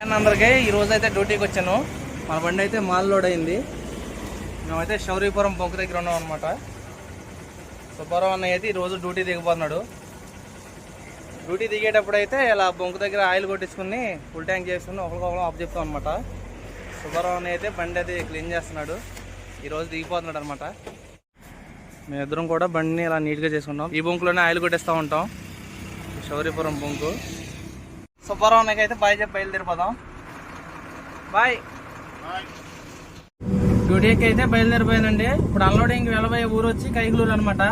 అందరికీ ఈ రోజు అయితే డ్యూటీకి వచ్చాను. మన బండి అయితే మాల్ లోడ్ అయింది. మేమైతే శౌరీపురం బొంకు దగ్గర ఉన్నాం అనమాట సుబ్బారావు అన్నయ్య అయితే ఈరోజు డ్యూటీ దిగిపోతున్నాడు డ్యూటీ దిగేటప్పుడు అయితే ఇలా బొంకు దగ్గర ఆయిల్ కొట్టించుకుని ఫుల్ ట్యాంక్ చేసుకుని ఒకరికొకరు ఆఫ్ చెప్తాం అనమాట సుబ్బారావు అన్నయ్య అయితే బండి అయితే క్లీన్ చేస్తున్నాడు. ఈరోజు దిగిపోతున్నాడు అనమాట మేమిద్దరం కూడా బండిని ఇలా నీట్గా చేసుకుంటాం ఈ బొంకులోనే ఆయిల్ కొట్టేస్తూ ఉంటాం. శౌరీపురం బొంకు సుబ్బారావు అన్నయ్యకి అయితే బాయ్ చెప్పి బయలుదేరిపోదాం. బాయ్. డ్యూటీకి అయితే బయలుదేరిపోయానండి. ఇప్పుడు అన్లోడింగ్ వెళ్ళబోయే ఊరు వచ్చి కైగులూరు అనమాట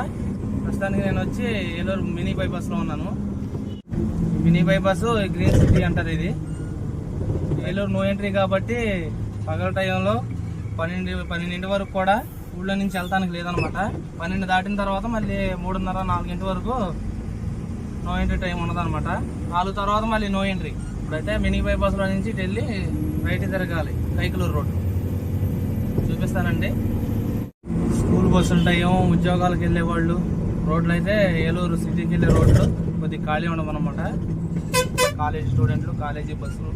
ప్రస్తుతానికి నేను వచ్చి ఏలూరు మినీ బైపాస్లో ఉన్నాను. మినీ బైపాస్ గ్రీన్ సిటీ అంటారు ఇది. ఏలూరు నో ఎంట్రీ కాబట్టి పగల టైంలో పన్నెండు పన్నెండింటి వరకు కూడా ఊళ్ళో నుంచి వెళ్తానికి లేదనమాట పన్నెండు దాటిన తర్వాత మళ్ళీ మూడున్నర నాలుగింటి వరకు నో ఎంట్రీ టైం ఉండదన్నమాట నాలుగు తర్వాత మళ్ళీ నో ఎంట్రీ ఇప్పుడైతే మినీ బైపాస్లో నుంచి వెళ్ళి రైట్ తిరగాలి కైకలూరు రోడ్ చూపిస్తానండి. స్కూల్ బస్సులు ఉంటాయో ఉద్యోగాలకు వెళ్ళే వాళ్ళు రోడ్లు అయితే ఏలూరు సిటీకి వెళ్ళే రోడ్లు. కొద్దిగా ఖాళీ ఉండమన్నమాట. కాలేజీ స్టూడెంట్లు కాలేజీ బస్సులు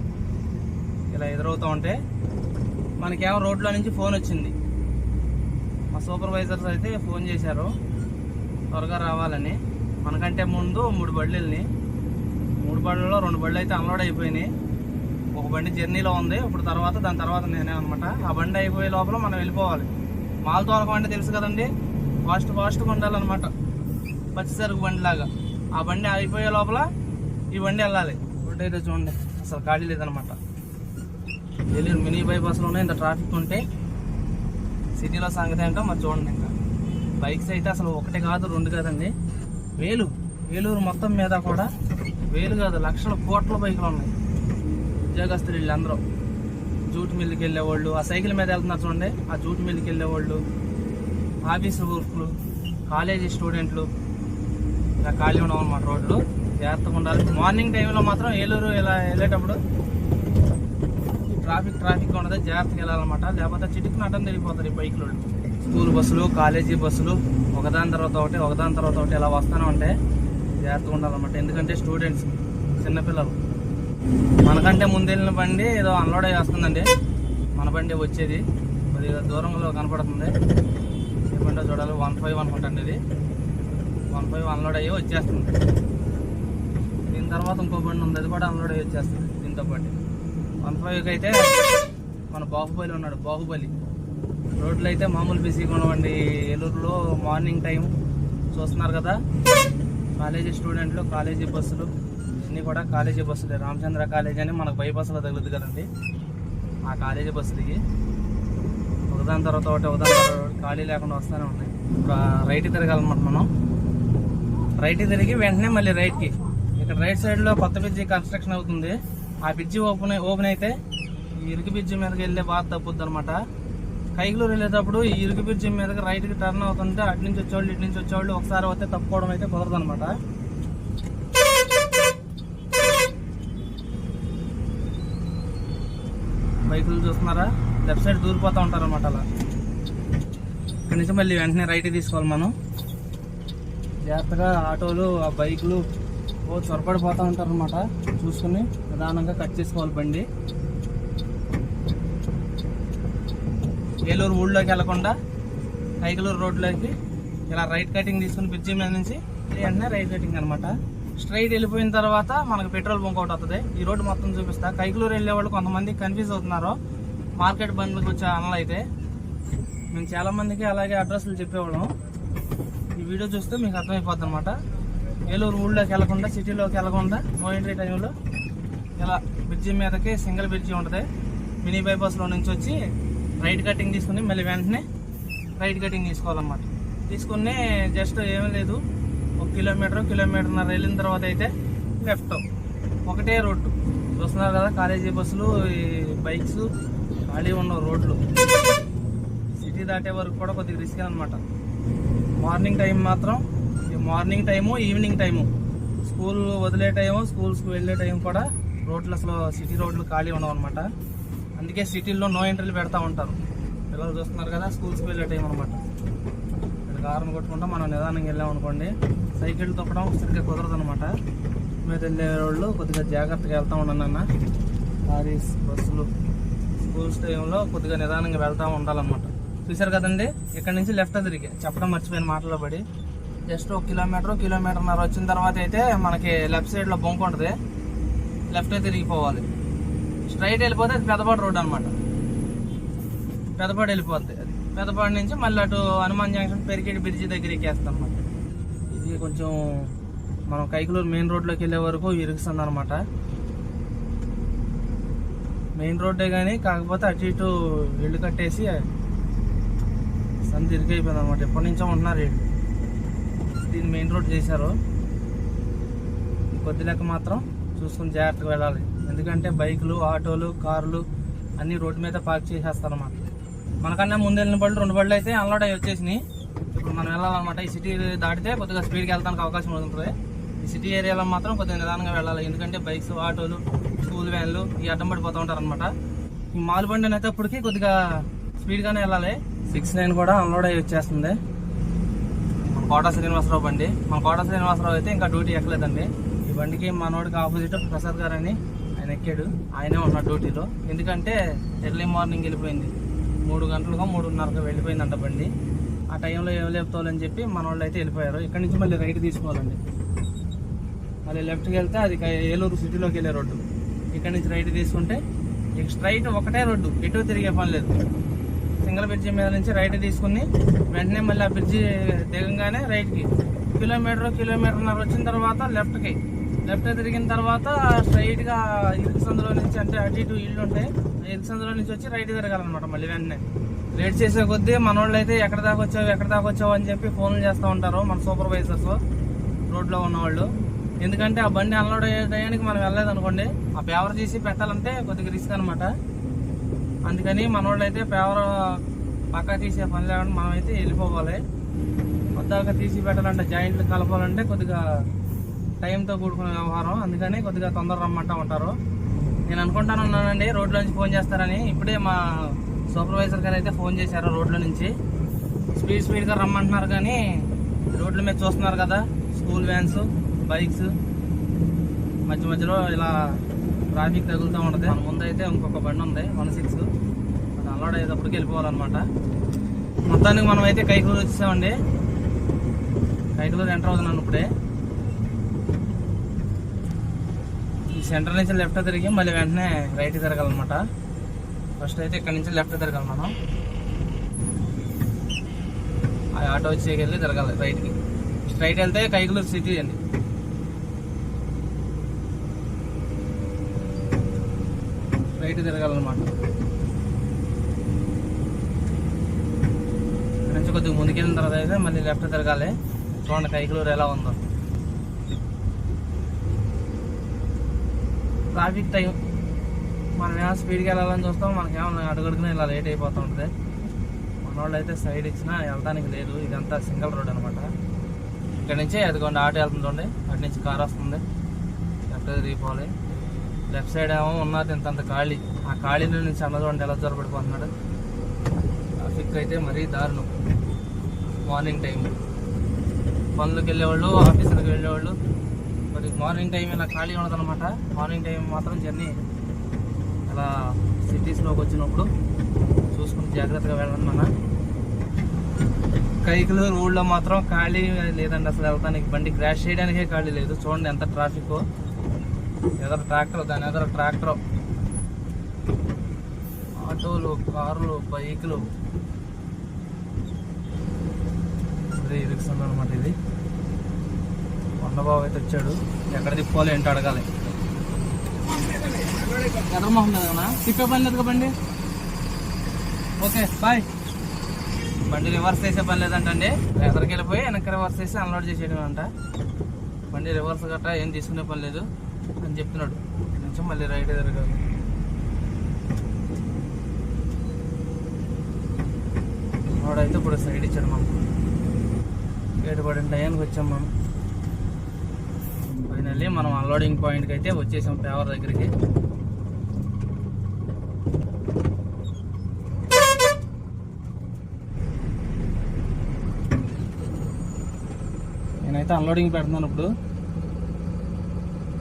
ఇలా ఎదురవుతూ ఉంటే మనకేమో రోడ్లో నుంచి ఫోన్ వచ్చింది. మా సూపర్వైజర్స్ అయితే ఫోన్ చేశారు. త్వరగా రావాలని. మనకంటే ముందు మూడు బళ్ళు వెళ్ళినాయి. మూడు బళ్ళలో రెండు బళ్ళు అయితే అన్లోడ్ అయిపోయినాయి. ఒక బండి జర్నీలో ఉంది. ఇప్పుడు తర్వాత దాని తర్వాత నేనే అనమాట ఆ బండి అయిపోయే లోపల మనం వెళ్ళిపోవాలి. మాల్ తోలకం అంటే తెలుసు కదండి? ఫాస్ట్ ఫాస్ట్గా ఉండాలన్నమాట పచ్చిసరుకు బండి లాగా ఆ బండి అయిపోయే లోపల ఈ బండి వెళ్ళాలి. రోడ్ అయితే చూడండి. అసలు ఖాళీ లేదనమాట తెలియదు మినీ బైపాస్లోనే ఇంత ట్రాఫిక్ ఉంటే సిటీలో సంగతి ఏంటో మరి చూడండి ఇంకా. బైక్స్ అయితే అసలు ఒకటే కాదు రెండు కాదండి. వేలు వేలూరు మొత్తం మీద కూడా వేలు కాదు లక్షల కోట్ల బైకులు ఉన్నాయి. ఉద్యోగస్తులు వీళ్ళందరూ. జూట్ మిల్లుకి వెళ్ళేవాళ్ళు ఆ సైకిల్ మీద వెళ్తున్నారు చూడండి. ఆ జూట్ మిల్లుకి వెళ్ళేవాళ్ళు ఆఫీస్ వర్క్లు కాలేజీ స్టూడెంట్లు. ఇలా ఖాళీ ఉండవు అనమాట రోడ్లు. జాగ్రత్తగా ఉండాలి. మార్నింగ్ టైంలో మాత్రం ఏలూరు ఇలా వెళ్ళేటప్పుడు ట్రాఫిక్ ట్రాఫిక్ ఉండదు. జాగ్రత్తగా వెళ్ళాలన్నమాట. లేకపోతే చిటికి నటం తిరిగిపోతారు ఈ బైకులు స్కూల్ బస్సులు కాలేజీ బస్సులు ఒకదాని తర్వాత ఒకటి ఒకదాని తర్వాత ఒకటి ఇలా వస్తూనే ఉంటే జాగ్రత్తగా ఉండాలన్నమాట. ఎందుకంటే స్టూడెంట్స్ చిన్నపిల్లలు. మనకంటే ముందెళ్ళిన బండి ఏదో అన్లోడ్ అయ్యి వస్తుందండి. మన బండి వచ్చేది. కొద్దిగా దూరంలో కనపడుతుంది. ఏమంటే చూడాలి. వన్ ఫైవ్ అనుకుంటాండి ఇది. వన్ ఫైవ్ అన్లోడ్ అయ్యి వచ్చేస్తుంది. దీని తర్వాత ఇంకో బండి ఉంది. అది కూడా అన్లోడ్ అయ్యి వచ్చేస్తుంది. దీంతో పాటు. వన్ ఫైవ్కి అయితే మన బాహుబలి ఉన్నాడు. బాహుబలి. రోడ్లు అయితే మామూలు బిజీగా ఉండవండి. ఏలూరులో మార్నింగ్ టైం చూస్తున్నారు కదా. కాలేజీ స్టూడెంట్లు కాలేజీ బస్సులు అన్నీ కూడా కాలేజీ బస్సులే. రామచంద్ర కాలేజీ అని మనకు బైపాస్లో తగులుద్ది కదండి. ఆ కాలేజీ బస్సులకి ఒకదాని తర్వాత ఒకటి ఒకదాని తర్వాత ఖాళీ లేకుండా వస్తూనే ఉన్నాయి ఇప్పుడు రైట్ తిరగాలన్నమాట మనం. రైట్ తిరిగి వెంటనే మళ్ళీ రైట్కి. ఇక్కడ రైట్ సైడ్లో కొత్త బ్రిడ్జి కన్స్ట్రక్షన్ అవుతుంది. ఆ బ్రిడ్జి ఓపెన్ ఓపెన్ అయితే ఈ ఇరుకు బ్రిడ్జి మీదకి వెళ్ళే బాధ తప్పుద్ది అనమాట కైగులూరు వెళ్ళేటప్పుడు ఈ ఇరుకు బ్రిడ్జి మీదకి రైట్కి టర్న్ అవుతుంటే అటు నుంచి వచ్చేవాళ్ళు ఇటు నుంచి వచ్చేవాళ్ళు ఒకసారి వస్తే తప్పుకోవడం అయితే కుదరదు అనమాట బైకులు చూస్తున్నారా? లెఫ్ట్ సైడ్ దూరిపోతూ ఉంటారు అనమాట అలా. కనీసం నుంచి మళ్ళీ వెంటనే రైట్ తీసుకోవాలి మనం. జాగ్రత్తగా ఆటోలు ఆ బైకులు ఓ చొరపడిపోతూ ఉంటారు అనమాట చూసుకుని నిదానంగా కట్ చేసుకోవాలి బండి. ఏలూరు ఊళ్ళోకి వెళ్ళకుండా కైకలూరు రోడ్లోకి ఇలా రైట్ కటింగ్ తీసుకుని బ్రిడ్జి మీద నుంచి వెంటనే రైట్ కటింగ్ అనమాట స్ట్రైట్ వెళ్ళిపోయిన తర్వాత మనకు పెట్రోల్ బంక్ ఒకటి వస్తుంది ఈ రోడ్డు మొత్తం చూపిస్తా. కైకలూరు వెళ్ళే వాళ్ళు కొంతమంది కన్ఫ్యూజ్ అవుతున్నారు. మార్కెట్ బండ్లకు వచ్చే అన్నలు అయితే మేము చాలామందికి అలాగే అడ్రస్లు చెప్పేవాళ్ళం. ఈ వీడియో చూస్తే మీకు అర్థమైపోద్ది అనమాట ఏలూరు ఊళ్ళోకి వెళ్ళకుండా సిటీలోకి వెళ్ళకుండా నో ఎంట్రీ టైంలో ఇలా బ్రిడ్జి మీదకి సింగిల్ బ్రిడ్జి ఉంటుంది. మినీ బైపాస్లో నుంచి వచ్చి రైట్ కటింగ్ తీసుకుని మళ్ళీ వెంటనే రైట్ కటింగ్ తీసుకోవాలన్నమాట. తీసుకుని జస్ట్ ఏమీ లేదు ఒక కిలోమీటర్ కిలోమీటర్న్నర వెళ్ళిన తర్వాత అయితే లెఫ్ట్. ఒకటే రోడ్డు. చూస్తున్నారు కదా కాలేజీ బస్సులు ఈ బైక్స్ ఖాళీ ఉన్న రోడ్లు. సిటీ దాటే వరకు కూడా కొద్దిగా రిస్క్ అనమాట మార్నింగ్ టైం మాత్రం ఈ morning time evening time. School వదిలే టైము స్కూల్స్కి వెళ్ళే టైం కూడా రోడ్లు అసలు సిటీ రోడ్లు ఖాళీ ఉండవు అనమాట అందుకే సిటీల్లో నో ఎంట్రీలు పెడతా ఉంటారు. పిల్లలు చూస్తున్నారు కదా స్కూల్స్కి వెళ్ళే టైం అనమాట ఇక్కడ కారణం కొట్టుకుంటా మనం నిదానంగా వెళ్ళాం అనుకోండి. సైకిల్ తొక్కడం సరిగ్గా కుదరదు అనమాట మీద వెళ్ళే వాళ్ళు కొద్దిగా జాగ్రత్తగా వెళ్తూ ఉండండి అన్న. లారీస్ బస్సులు. స్కూల్స్ టైంలో కొద్దిగా నిదానంగా వెళ్తూ ఉండాలన్నమాట. చూశారు కదండి? ఇక్కడ నుంచి లెఫ్ట్ తిరిగి. చెప్పడం మర్చిపోయిన మాటలో పడి. జస్ట్ ఒక కిలోమీటర్ కిలోమీటర్న్నర వచ్చిన తర్వాత అయితే మనకి లెఫ్ట్ సైడ్లో బొంక ఉంటుంది. లెఫ్ట్ తిరిగిపోవాలి. స్ట్రైట్ వెళ్ళిపోతే అది పెద్దపాడు రోడ్ అనమాట పెద్దపాడు వెళ్ళిపోద్ది అది. పెద్దపాడు నుంచి మళ్ళీ అటు హనుమాన్ జంక్షన్ పెరిగేటి బ్రిడ్జి దగ్గర ఎక్కేస్తాం అనమాట ఇది కొంచెం మనం కైకులూరు మెయిన్ రోడ్లోకి వెళ్ళే వరకు ఇరుగుస్తుంది అనమాట మెయిన్ రోడ్డే కానీ కాకపోతే అటు ఇటు ఇల్లు కట్టేసి సంత ఇరుకైపోయింది అనమాట ఎప్పటి నుంచో ఉంటున్నారు వీళ్ళు. దీన్ని మెయిన్ రోడ్ చేశారు. కొద్ది లెక్క మాత్రం చూసుకుని జాగ్రత్తగా వెళ్ళాలి. ఎందుకంటే బైకులు ఆటోలు కార్లు అన్ని రోడ్డు మీద పార్క్ చేసేస్తారు అన్నమాట మనకన్నా ముందు వెళ్ళిన బళ్ళు రెండు బళ్ళు అయితే అన్లోడ్ అయ్యి వచ్చేసినాయి. ఇప్పుడు మనం వెళ్ళాలన్నమాట. ఈ సిటీ దాటితే కొద్దిగా స్పీడ్కి వెళ్ళడానికి అవకాశం ఉంటుంది. ఈ సిటీ ఏరియాలో మాత్రం కొద్దిగా నిదానంగా వెళ్ళాలి. ఎందుకంటే బైక్స్ ఆటోలు స్కూల్ వ్యాన్లు ఈ అడ్డం పడిపోతూ ఉంటారు అనమాట ఈ మాల్ బండి అయితే ఇప్పటికి కొద్దిగా స్పీడ్గానే వెళ్ళాలి. సిక్స్ నైన్ కూడా అన్లోడ్ అయ్యి వచ్చేస్తుంది. మన కోట శ్రీనివాసరావు బండి. మన కోట శ్రీనివాసరావు అయితే ఇంకా డ్యూటీ ఎక్కలేదండి. ఈ బండికి మనోడికి ఆపోజిట్ ప్రసాద్ గారు అని ఆయన ఎక్కాడు ఆయనే ఉన్నాడు డ్యూటీలో. ఎందుకంటే ఎర్లీ మార్నింగ్ వెళ్ళిపోయింది. మూడు గంటలుగా మూడున్నరకు వెళ్ళిపోయిందంట బండి. ఆ టైంలో ఏం లేపుతాలని చెప్పి మన వాళ్ళు అయితే వెళ్ళిపోయారు. ఇక్కడ నుంచి మళ్ళీ రైట్ తీసుకోవాలండి. మళ్ళీ లెఫ్ట్కి వెళ్తే అది ఏలూరు సిటీలోకి వెళ్ళే రోడ్డు. ఇక్కడ నుంచి రైట్ తీసుకుంటే ఇక స్ట్రైట్ ఒకటే రోడ్డు. ఎటు తిరిగే పని లేదు. సింగల్ బ్రిడ్జి మీద నుంచి రైట్ తీసుకుని వెంటనే మళ్ళీ ఆ బ్రిడ్జి దిగంగానే రైట్కి. కిలోమీటర్ కిలోమీటర్న్నర వచ్చిన తర్వాత లెఫ్ట్కి. లెఫ్ట్ తిరిగిన తర్వాత స్ట్రైట్గా ఇరుకు సందులో నుంచి అంటే అటు ఇటు ఇల్లు ఉంటాయి. ఆ సందులో నుంచి వచ్చి రైట్ తిరగాలన్నమాట మళ్ళీ వెంటనే. లేట్ చేసే కొద్దీ మన అయితే ఎక్కడ దాకా వచ్చావు ఎక్కడ దాకా వచ్చావు అని చెప్పి ఫోన్లు చేస్తూ ఉంటారు మన సూపర్వైజర్స్ రోడ్లో ఉన్నవాళ్ళు. ఎందుకంటే ఆ బండి అన్లోడ్ అయ్యే టయానికి మనం వెళ్ళలేదు అనుకోండి ఆ పేవర్ తీసి పెట్టాలంటే కొద్దిగా రిస్క్ అనమాట అందుకని మన అయితే పేవర్ పక్కా తీసే పని లేకుండా మనం అయితే వెళ్ళిపోవాలి. కొత్తగా తీసి పెట్టాలంటే జాయింట్లు కలపాలంటే కొద్దిగా టైంతో కూడుకున్న వ్యవహారం. అందుకని కొద్దిగా తొందర రమ్మంటా ఉంటారు. నేను అనుకుంటాను ఉన్నానండి రోడ్లో నుంచి ఫోన్ చేస్తారని. ఇప్పుడే మా సూపర్వైజర్ గారు అయితే ఫోన్ చేశారు రోడ్ల నుంచి. స్పీడ్ స్పీడ్గా రమ్మంటున్నారు కానీ రోడ్ల మీద చూస్తున్నారు కదా స్కూల్ వ్యాన్స్ బైక్స్. మధ్య మధ్యలో ఇలా ట్రాఫిక్ తగులుతూ ఉంటుంది. మన ముందైతే ఇంకొక బండి ఉంది వన్ సిక్స్. అది అలవాటు అయ్యేటప్పటికి వెళ్ళిపోవాలన్నమాట. మొత్తానికి మనం అయితే కైకూరు వచ్చేసామండి. కైకూరు ఎంటర్ అవుతున్నాను ఇప్పుడే ఈ సెంటర్ నుంచి లెఫ్ట్ తిరిగి మళ్ళీ వెంటనే రైట్ తిరగాలన్నమాట. ఫస్ట్ అయితే ఇక్కడ నుంచి లెఫ్ట్ తిరగాలి మనం. ఆ ఆటో వచ్చి వెళ్ళి తిరగాలి రైట్కి స్ట్రైట్ వెళ్తే కైకలూరు సిటీ అండి. రైట్ తిరగాలన్నమాట. ఇక్కడ నుంచి కొద్దిగా ముందుకెళ్ళిన తర్వాత అయితే మళ్ళీ లెఫ్ట్ తిరగాలి. చూడండి కైకలూరు ఎలా ఉందో. ట్రాఫిక్ టైం మనం ఏమైనా స్పీడ్కి వెళ్ళాలని చూస్తాం మనకేమో అడుగడుగునే ఇలా లేట్ అయిపోతూ ఉంటుంది. మన వాళ్ళు అయితే సైడ్ ఇచ్చినా వెళ్ళడానికి లేదు. ఇదంతా సింగిల్ రోడ్ అనమాట ఇక్కడ నుంచి అదిగోండి ఆటో వెళ్తుందండి అటు నుంచి కార్ వస్తుంది. లెఫ్ట్ తిరిగిపోవాలి లెఫ్ట్ సైడ్ ఏమో ఉన్నది ఇంతంత ఖాళీ. ఆ ఖాళీలో నుంచి అన్న ఎలా జొరబడిపోతున్నాడు ట్రాఫిక్ అయితే మరీ దారుణం. మార్నింగ్ టైం పనులకు వెళ్ళేవాళ్ళు ఆఫీసులకు వెళ్ళేవాళ్ళు మరి మార్నింగ్ టైం ఇలా ఖాళీ ఉండదన్నమాట. మార్నింగ్ టైం మాత్రం జర్నీ అలా సిటీస్లోకి వచ్చినప్పుడు చూసుకుని జాగ్రత్తగా వెళ్ళండి మన కైకులు రోడ్లో మాత్రం ఖాళీ లేదండి అసలు వెళ్తానికి. బండి క్రాష్ చేయడానికే ఖాళీ లేదు. చూడండి ఎంత ట్రాఫిక్ ఎదర ట్రాక్టర్ దాని ఎదర ట్రాక్టర్ ఆటోలు కార్లు బైకులు. అదే ఇరుకుతుంది అనమాట ఇది. కొండబాబు అయితే వచ్చాడు. ఎక్కడ తిప్పాలో ఏంటో అడగాలి. ఎదరమోహం కదా? తిప్పే పని లేదు బండి ఓకే బాయ్. బండి రివర్స్ చేసే పని లేదంటండి. ఎదరికి వెళ్ళిపోయి వెనక్కి రివర్స్ చేసి అన్లోడ్ చేసేయడం అంట బండి రివర్స్ గట్రా ఏం తీసుకునే పని లేదు అని చెప్తున్నాడు కొంచెం నుంచి మళ్ళీ రైట్ ఎదరగాలి. వాడైతే ఇప్పుడు సైడ్ ఇచ్చాడు మాకు. గేటు పడిన టయానికి వచ్చాం మనం ఫైనల్లీ మనం అన్లోడింగ్ పాయింట్కి అయితే వచ్చేసాం పేవర్ దగ్గరికి. నేనైతే అన్లోడింగ్ పెడుతున్నాను ఇప్పుడు.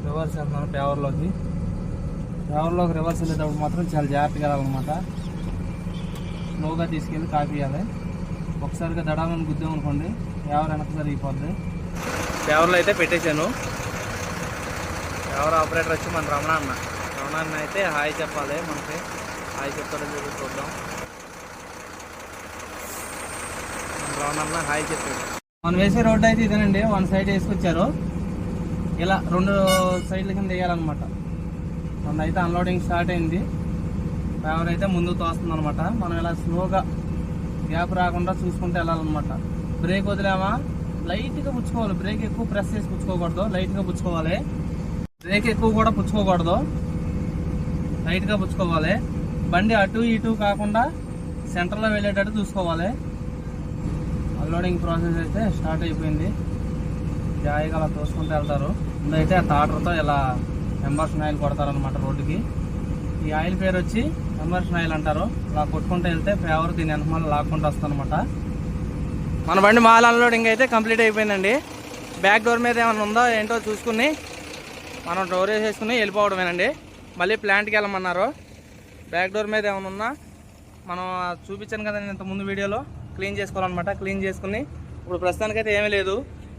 రివర్స్ వెళ్తున్నాను పేవర్లోకి పేవర్లోకి రివర్స్ వెళ్ళేటప్పుడు మాత్రం చాలా జాగ్రత్తగా వెళ్ళాలన్నమాట. స్లోగా తీసుకెళ్ళి కాపీయాలి ఒకసారిగా దడాలను గుద్దామనుకోండి ఎవరు వెనక జరిగిపోద్ది. పేవర్లో అయితే పెట్టేశాను. ఎవరు ఆపరేటర్ వచ్చి మన రమణ అన్న రమణ అన్న అయితే హాయ్ చెప్పాలి మనకి. హాయ్ చెప్తాడని చెప్పి చూద్దాం. రమణ అన్న హాయ్ చెప్పాడు. మనం వేసే రోడ్డు అయితే ఇదేనండి. వన్ సైడ్ వేసుకొచ్చారు. ఇలా రెండు సైడ్ల కింద వేయాలన్నమాట. మన అయితే అన్లోడింగ్ స్టార్ట్ అయింది. డ్రైవర్ అయితే ముందు తోస్తుంది అనమాట మనం ఇలా స్లోగా గ్యాప్ రాకుండా చూసుకుంటూ వెళ్ళాలన్నమాట. బ్రేక్ వదిలేమా? లైట్గా పుచ్చుకోవాలి. బ్రేక్ ఎక్కువ ప్రెస్ చేసి పుచ్చుకోకూడదు. లైట్గా పుచ్చుకోవాలి. బ్రేక్ ఎక్కువ కూడా పుచ్చుకోకూడదు. లైట్గా పుచ్చుకోవాలి. బండి అటు ఇటు కాకుండా సెంటర్లో వెళ్ళేటట్టు చూసుకోవాలి. అన్లోడింగ్ ప్రాసెస్ అయితే స్టార్ట్ అయిపోయింది. జాయిగా అలా తోసుకుంటూ వెళ్తారు. ముందైతే ఆ తాటర్తో ఇలా ఎంబర్షన్ ఆయిల్ కొడతారనమాట రోడ్డుకి. ఈ ఆయిల్ పేరు వచ్చి ఎంబర్షన్ ఆయిల్ అంటారు. ఇలా కొట్టుకుంటూ వెళ్తే ఫేవర్ దీని వెనకమాల లాక్కుంటూ వస్తుందన్నమాట. మన బండి మాల్ అన్లోడింగ్ అయితే కంప్లీట్ అయిపోయిందండి. బ్యాక్ డోర్ మీద ఏమైనా ఉందో ఏంటో చూసుకుని మనం డోర్ వేసేసుకుని వెళ్ళిపోవడమేనండి. మళ్ళీ ప్లాంట్కి వెళ్ళమన్నారు. బ్యాక్ డోర్ మీద ఏమైనా ఉన్నా మనం చూపించాను కదా నేను ఇంత ముందు వీడియోలో. క్లీన్ చేసుకోవాలన్నమాట క్లీన్ చేసుకుని. ఇప్పుడు ప్రస్తుతానికైతే ఏమీ లేదు.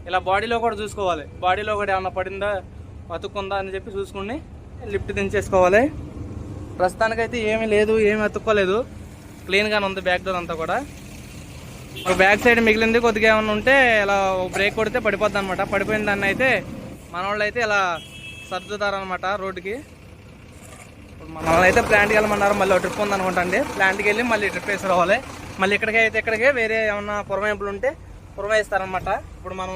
ఇలా బాడీలో కూడా చూసుకోవాలి. బాడీలో కూడా ఏమన్నా పడిందా అతుక్కుందా అని చెప్పి చూసుకుని లిఫ్ట్ దించేసుకోవాలి. ప్రస్తుతానికైతే ఏమీ లేదు ఏమీ అతుక్కోలేదు. క్లీన్గానే ఉంది బ్యాక్ డోర్ అంతా కూడా. ఒక బ్యాక్ సైడ్ మిగిలింది కొద్దిగా ఏమైనా ఉంటే ఇలా బ్రేక్ కొడితే పడిపోద్ది అనమాట పడిపోయిన దాన్ని అయితే మన వాళ్ళు అయితే ఇలా సర్దుతారనమాట రోడ్డుకి. మనల్ని అయితే ప్లాంట్కి వెళ్ళమన్నారు మళ్ళీ ట్రిప్ ఉంది అనుకుంటా అండి. ప్లాంట్కి వెళ్ళి మళ్ళీ ట్రిప్ వేసి రావాలి మళ్ళీ ఇక్కడికి అయితే ఇక్కడికే వేరే ఏమన్నా పురమాయింపులు ఉంటే పురమాయిస్తారనమాట ఇప్పుడు మనం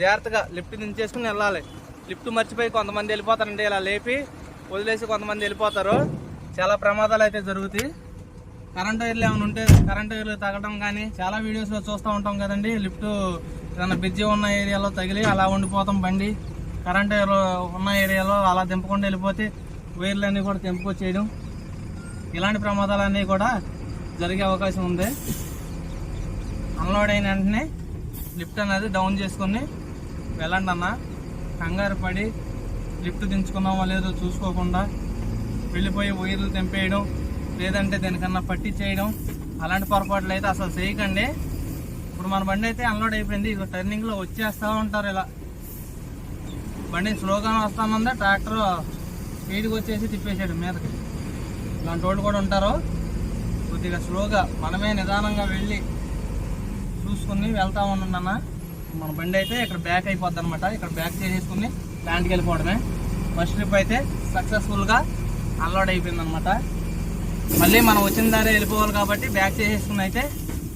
జాగ్రత్తగా లిఫ్ట్ దించేసుకుని వెళ్ళాలి. లిఫ్ట్ మర్చిపోయి కొంతమంది వెళ్ళిపోతారండి. ఇలా లేపి వదిలేసి కొంతమంది వెళ్ళిపోతారు. చాలా ప్రమాదాలు అయితే జరుగుతాయి. కరెంట్ వైర్లు ఏమైనా ఉంటే కరెంట్ వైర్లు తగ్గడం కానీ చాలా వీడియోస్లో చూస్తూ ఉంటాం కదండి. లిఫ్ట్ ఏదైనా బిజీ ఉన్న ఏరియాలో తగిలి అలా ఉండిపోతాం బండి. కరెంట్ ఉన్న ఏరియాలో అలా దింపకుండా వెళ్ళిపోతే వైర్లన్నీ కూడా తెంపుకొచ్చేయడం ఇలాంటి ప్రమాదాలన్నీ కూడా జరిగే అవకాశం ఉంది. అన్లోడ్ అయిన వెంటనే లిఫ్ట్ అనేది డౌన్ చేసుకొని వెళ్ళండి అన్న. కంగారు పడి లిఫ్ట్ దించుకున్నామో లేదో చూసుకోకుండా వెళ్ళిపోయి వైర్లు తెంపేయడం లేదంటే దేనికన్నా పట్టించేయడం అలాంటి పొరపాట్లు అయితే అసలు చేయకండి. ఇప్పుడు మన బండి అయితే అన్లోడ్ అయిపోయింది. ఇక టర్నింగ్లో వచ్చేస్తూ ఉంటారు ఇలా. బండి స్లోగానే వస్తానుందా ట్రాక్టర్ స్పీడ్కి వచ్చేసి తిప్పేసాడు మీదకి. ఇలాంటి వాళ్ళు కూడా ఉంటారు. కొద్దిగా స్లోగా మనమే నిదానంగా వెళ్ళి చూసుకుని వెళ్తా ఉన్నాన్న మన బండి అయితే ఇక్కడ బ్యాక్ అయిపోద్ది అనమాట ఇక్కడ బ్యాక్ చేసేసుకుని ప్లాంట్కి వెళ్ళిపోవడమే. ఫస్ట్ ట్రిప్ అయితే సక్సెస్ఫుల్గా అన్లోడ్ అయిపోయింది అనమాట మళ్ళీ మనం వచ్చిన దారే వెళ్ళిపోవాలి కాబట్టి బ్యాక్ చేసేసుకుని అయితే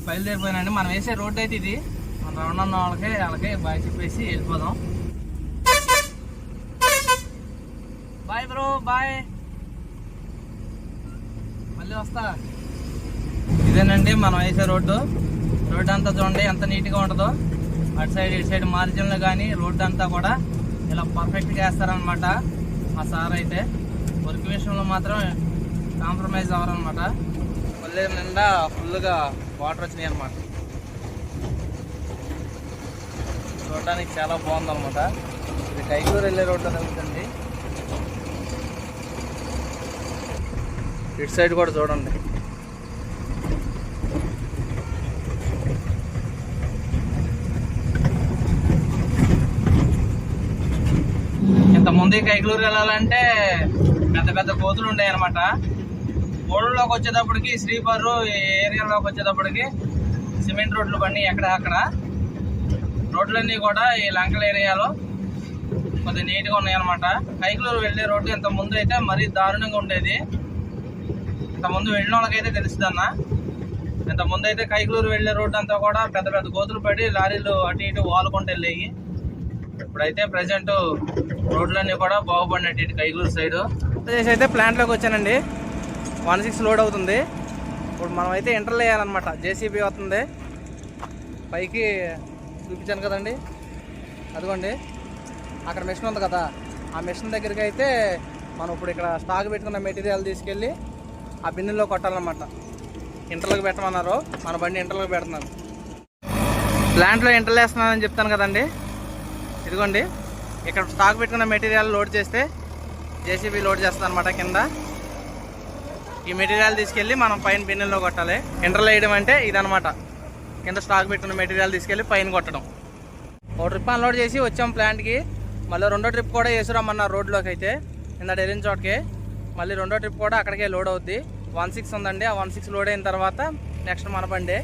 బయలుదేరిపోయినండి. మనం వేసే రోడ్ అయితే ఇది. మన రౌండ్ అన్న వాళ్ళకి వాళ్ళకి బాగా చెప్పేసి వెళ్ళిపోదాం. Bye bye. మళ్ళీ వస్తా. ఇదేనండి మనం వేసే రోడ్డు. రోడ్డు అంతా చూడండి ఎంత నీట్గా ఉంటుందో. అటు సైడ్ ఇటు సైడ్ మార్జిన్లు కానీ రోడ్డు అంతా కూడా ఇలా పర్ఫెక్ట్గా వేస్తారనమాట మా సార్ అయితే. వర్క్ విషయంలో మాత్రం కాంప్రమైజ్ అవ్వరనమాట మళ్ళీ నిండా ఫుల్గా వాటర్ వచ్చినాయి అనమాట చూడడానికి చాలా బాగుందన్నమాట. ఇది కైకూరు వెళ్ళే రోడ్డు అవుతుంది ఇటు సైడ్ కూడా చూడండి. ఇంత ముందు కైకలూరు వెళ్ళాలంటే పెద్ద పెద్ద కోతులు ఉన్నాయి అనమాట ఊళ్ళలోకి వచ్చేటప్పటికి శ్రీపర్రు ఈ ఏరియాలోకి వచ్చేటప్పటికి సిమెంట్ రోడ్లు బండి ఎక్కడ అక్కడ రోడ్లన్నీ కూడా ఈ లంకల ఏరియాలో కొద్దిగా నీట్గా ఉన్నాయన్నమాట. కైకలూరు వెళ్ళే రోడ్డు ఇంత ముందు అయితే మరీ దారుణంగా ఉండేది. ఇంత ముందు వెళ్ళిన వాళ్ళకైతే తెలుస్తుంది అన్న. ఇంత ముందు అయితే కైకలూరు వెళ్ళే రోడ్డు అంతా కూడా పెద్ద పెద్ద గోతులు పడి లారీలు అటు ఇటు వాలుకుంటూ వెళ్ళాయి ఇప్పుడైతే ప్రజెంట్ రోడ్లన్నీ కూడా బాగుపడినట్టు ఇటు కైకలూరు సైడ్ చేసి అయితే ప్లాంట్లోకి వచ్చానండి. వన్ సిక్స్ లోడ్ అవుతుంది. ఇప్పుడు మనం అయితే ఎంటర్ వేయాలన్నమాట జేసీబీ వస్తుంది. పైకి చూపించాను కదండి. అదిగోండి. అక్కడ మిషన్ ఉంది కదా. ఆ మిషన్ దగ్గరికి అయితే మనం ఇప్పుడు ఇక్కడ స్టాక్ పెట్టుకున్న మెటీరియల్ తీసుకెళ్ళి ఆ బిన్నెల్లో కొట్టాలన్నమాట. ఇంటర్లోకి పెట్టమన్నారు. మన బండి ఇంటర్లోకి పెడుతున్నారు. ప్లాంట్లో ఇంటర్లు వేస్తున్నానని చెప్తాను కదండి. ఇదిగోండి. ఇక్కడ స్టాక్ పెట్టుకున్న మెటీరియల్ లోడ్ చేస్తే జేసీబీ లోడ్ చేస్తాను అనమాట కింద. ఈ మెటీరియల్ తీసుకెళ్ళి మనం పైన బిన్నెల్లో కొట్టాలి. ఇంటర్లో వేయడం అంటే ఇదనమాట కింద స్టాక్ పెట్టిన మెటీరియల్ తీసుకెళ్ళి పైన కొట్టడం. ఒక ట్రిప్ అన్లోడ్ చేసి వచ్చాం ప్లాంట్కి. మళ్ళీ రెండో ట్రిప్ కూడా వేసురామన్నారు రోడ్లోకి అయితే. నిన్న డెలిన చోటకి. మళ్ళీ రెండో ట్రిప్ కూడా అక్కడికే లోడ్ అవుద్ది. వన్ సిక్స్ ఉందండి. ఆ వన్ సిక్స్ లోడ్ అయిన తర్వాత నెక్స్ట్ మన బండి.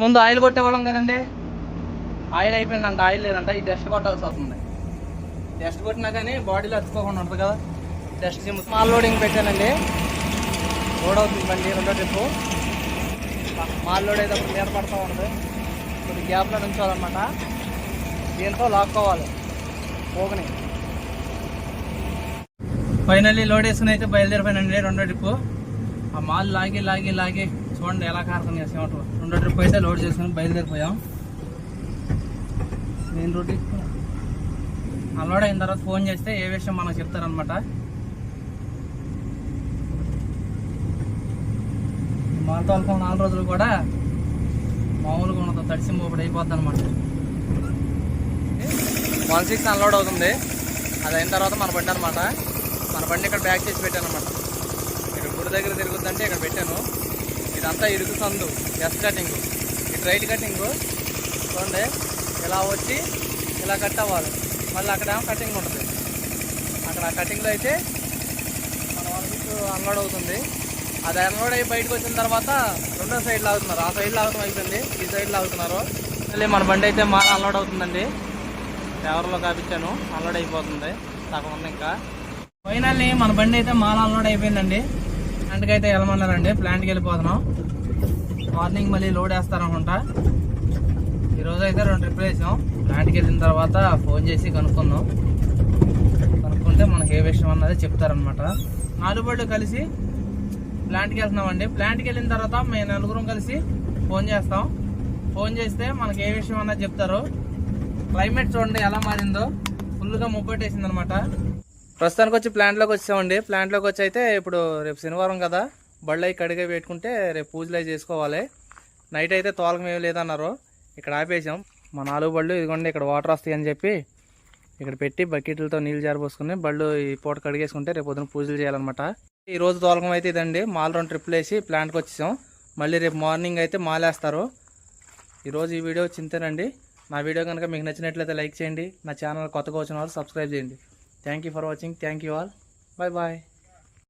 ముందు ఆయిల్ కొట్టేవాళ్ళం కదండి. ఆయిల్ అయిపోయిందంట ఆయిల్ లేదంట. ఈ డస్ట్ కొట్టాల్సి వస్తుంది. డస్ట్ కొట్టినా కానీ బాడీలో అతుక్కోకుండా ఉంటుంది కదా. డస్ట్ స్మాల్ లోడింగ్ పెట్టానండి. లోడ్ అవుతుంది బండి రెండో ట్రిప్పు మాల్ లోడ్ అయితే నీడ పడుతూ ఉంటుంది. కొద్ది గ్యాప్లో నుంచోవాలన్నమాట. దీంతో లాక్కోవాలి. పోగని. ఫైనల్లీ లోడ్ వేసుకుని అయితే బయలుదేరిపోయానండి రెండో ట్రిప్పు ఆ మాల్ లాగి లాగి లాగి చూడండి ఎలా కారుతుంది చేసామంటారు రెండో ట్రిప్ అయితే లోడ్ చేసుకుని బయలుదేరిపోయాం. మెయిన్ రూట్ అన్లోడ్ అయిన తర్వాత ఫోన్ చేస్తే ఏ విషయం మనకు చెప్తారనమాట మాల్ తోలుకో నాలుగు రోజులు కూడా మామూలుగా ఉండదు తడిసి మోపడి అయిపోద్ది అనమాట వన్ సిక్స్ అన్లోడ్ అవుతుంది. అది అయిన తర్వాత మన బండి అనమాట మన బండి ఇక్కడ బ్యాక్ చేసి పెట్టాను అనమాట ఇక్కడ గుడి దగ్గర తిరుగుద్దంటే ఇక్కడ పెట్టాను. ఇదంతా ఇరుకు సందు ఎస్ కటింగ్ ఇటు రైట్ కటింగ్ చూడండి ఇలా వచ్చి ఇలా కట్ అవ్వాలి. మళ్ళీ అక్కడేమో కటింగ్ ఉంటుంది. అక్కడ ఆ కటింగ్లో అయితే మన వరకు అన్లోడ్ అవుతుంది. అది అన్లోడ్ అయ్యి బయటకు వచ్చిన తర్వాత రెండో సైడ్ లాగుతున్నారు ఆ సైడ్ లాగడం అయిపోయింది. ఈ సైడ్ లాగుతున్నారు మళ్ళీ మన బండి అయితే మా అన్లోడ్ అవుతుందండి. ఎవరిలో కాపించాను. అన్లోడ్ అయిపోతుంది. సగం ఉంది ఇంకా. ఫైనల్లీ మన బండి అయితే మాల అన్లోడ్ అయిపోయిందండి. ప్లాంట్కి అయితే వెళ్ళమన్నారండి ప్లాంట్కి వెళ్ళిపోతున్నాం మార్నింగ్ మళ్ళీ లోడ్ వేస్తారనుకుంటా. ఈరోజు అయితే రెండు ట్రిప్లు వేసాం. ప్లాంట్కి వెళ్ళిన తర్వాత ఫోన్ చేసి కనుక్కుందాం. కనుక్కుంటే మనకి ఏ విషయం అన్నది చెప్తారనమాట నాలుగు బళ్ళు కలిసి ప్లాంట్కి వెళ్తున్నామండి. ప్లాంట్కి వెళ్ళిన తర్వాత మేము నలుగురం కలిసి ఫోన్ చేస్తాం. ఫోన్ చేస్తే మనకి ఏ విషయం అన్నది చెప్తారు. క్లైమేట్ చూడండి ఎలా మారిందో. ఫుల్గా ముబ్బట్టేసింది అనమాట ప్రస్తుతానికి వచ్చి ప్లాంట్లోకి వచ్చామండి. ప్లాంట్లోకి వచ్చి అయితే ఇప్పుడు రేపు శనివారం కదా. బళ్ళు అవి కడిగా పెట్టుకుంటే రేపు పూజలు అవి చేసుకోవాలి. నైట్ అయితే తోలకం లేదన్నారు. ఇక్కడ ఆపేసాం. మా నాలుగు బళ్ళు ఇదిగోండి ఇక్కడ వాటర్ వస్తాయి అని చెప్పి ఇక్కడ పెట్టి బకెట్లతో నీళ్ళు జారిపోసుకుని బళ్ళు ఈ పూట కడిగేసుకుంటే రేపు పొద్దున పూజలు చేయాలన్నమాట. ఈ రోజు తోలకం అయితే ఇదండి. మాల్ రెండు ట్రిప్లు వేసి ప్లాంట్కి వచ్చేసాం. మళ్ళీ రేపు మార్నింగ్ అయితే మాలేస్తారు. ఈరోజు ఈ వీడియో చింతేనండి. నా వీడియో కనుక మీకు నచ్చినట్లయితే లైక్ చేయండి. నా ఛానల్ కొత్తగా వచ్చిన వాళ్ళు సబ్స్క్రైబ్ చేయండి. Thank you for watching. Thank you all. Bye bye.